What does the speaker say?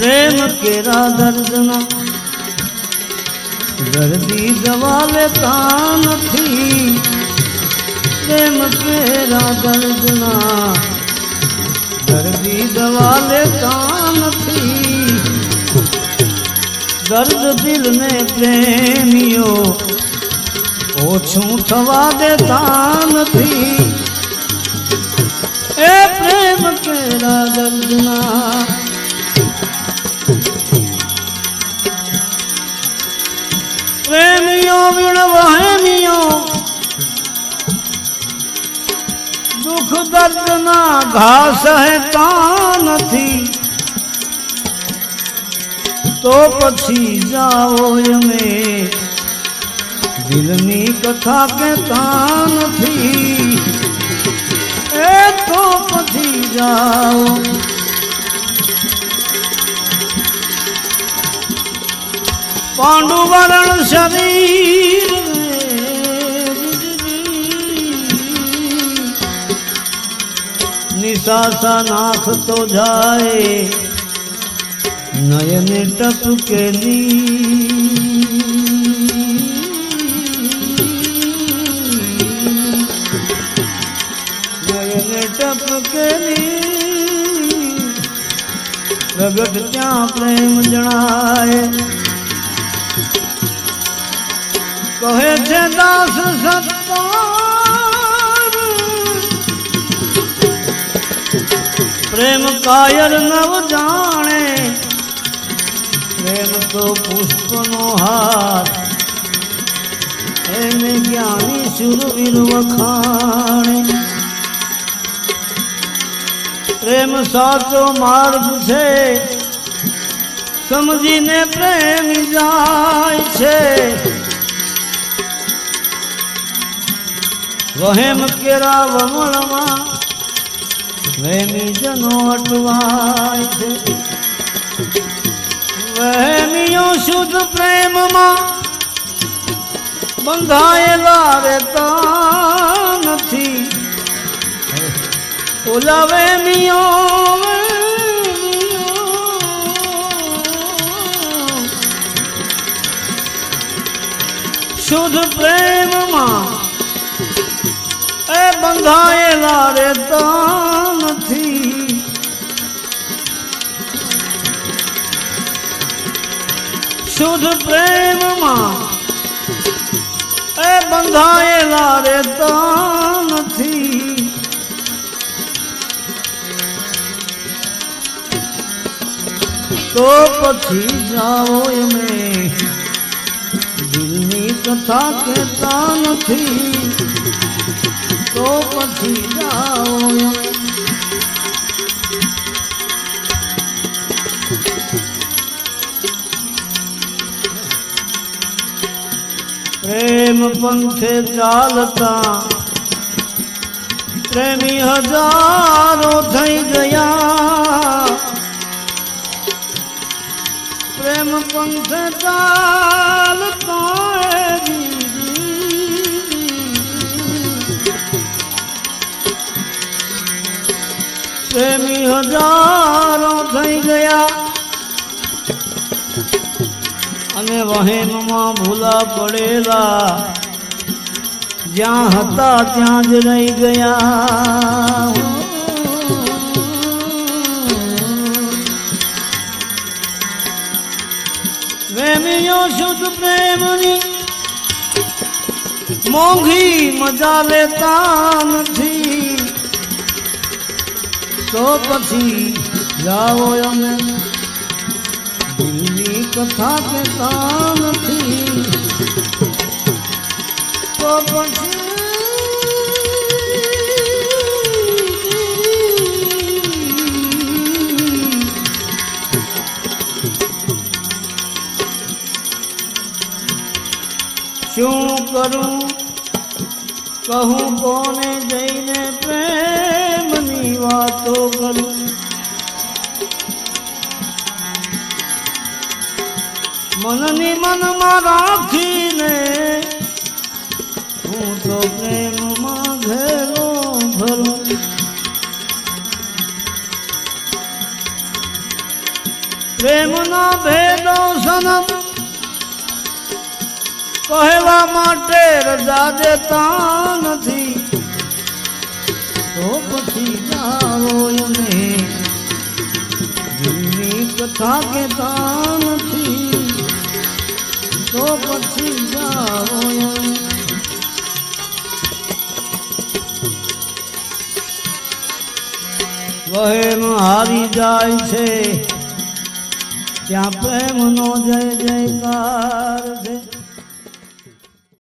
પ્રેમ કેરા દર્દના? દર્દી દવા લેતા નથી. પ્રેમ કેરા દર્દના? દર્દી દવા લેતા નથી. દર્દ દિલને પ્રેમીઓ ઓછું થવા દેતા નથી. એ પ્રેમ કેરા દર્દના? વિણ વહેમીઓ દુઃખ દર્દના ઘા સહેતા નથી. તો પછી જાઓ અમે દિલની કથા કહેતા નથી. એ તો પછી જાઓ. પાંડુવરણ શરીર નિશાસા નાખતો જાય નયને ટપકેલી. પ્રગટ ત્યાં પ્રેમ જણાય. કહે છે દાસ સત્તાર પ્રેમ કાયર નવ જાણે. પ્રેમ તો પુષ્પનો હાર. એને જ્ઞાની શુરવીર વખાણે. પ્રેમ સાચો માર્ગ છે. સમજીને પ્રેમ જાય છે. વહેમ કેરા વમળમાં વહેમી જનો અટવાય છે. વહેમીઓ શુદ્ધ પ્રેમમાં બંધાયેલા રહેતા નથી. ઓલા વહેમીઓ શુદ્ધ પ્રેમમાં એ રેતા નથી. શુદ્ધ પ્રેમમાં એ બંધાયેલા રેતા નથી. તો પછી જાઓ એમે. દિલની કથા કહેતા નથી. પછી જાઓ. પ્રેમ પંથે ચાલતા પ્રેમી હજારો થઈ ગયા. પ્રેમ પંથે ચાલતા પ્રેમી હજારો થઈ ગયા. અને વહેમમાં ભૂલા પડેલા. જ્યાં હતા ત્યાં જ રહી ગયા. પ્રેમીઓ શુદ્ધ પ્રેમની મોંઘી મજા લેતા નથી. તો પછી જાઓ અમે. દિલની કથા કહેતા નથી. તો પછી શું કરું? કહું કોને જઈને પ્રેમની વાતો મનની મનમાં રાખીને હું તો પ્રેમમાં ઘેરો ભરું. પ્રેમનો ભેદો સનમ કહેવા માટે રજા દેતા નથી. તો પછી જાઓ દિલની કથા કેતા નથી, તો પછી જાઓ વહેમ હારી જાય છે, ત્યાં પ્રેમનો જય જયકાર છે.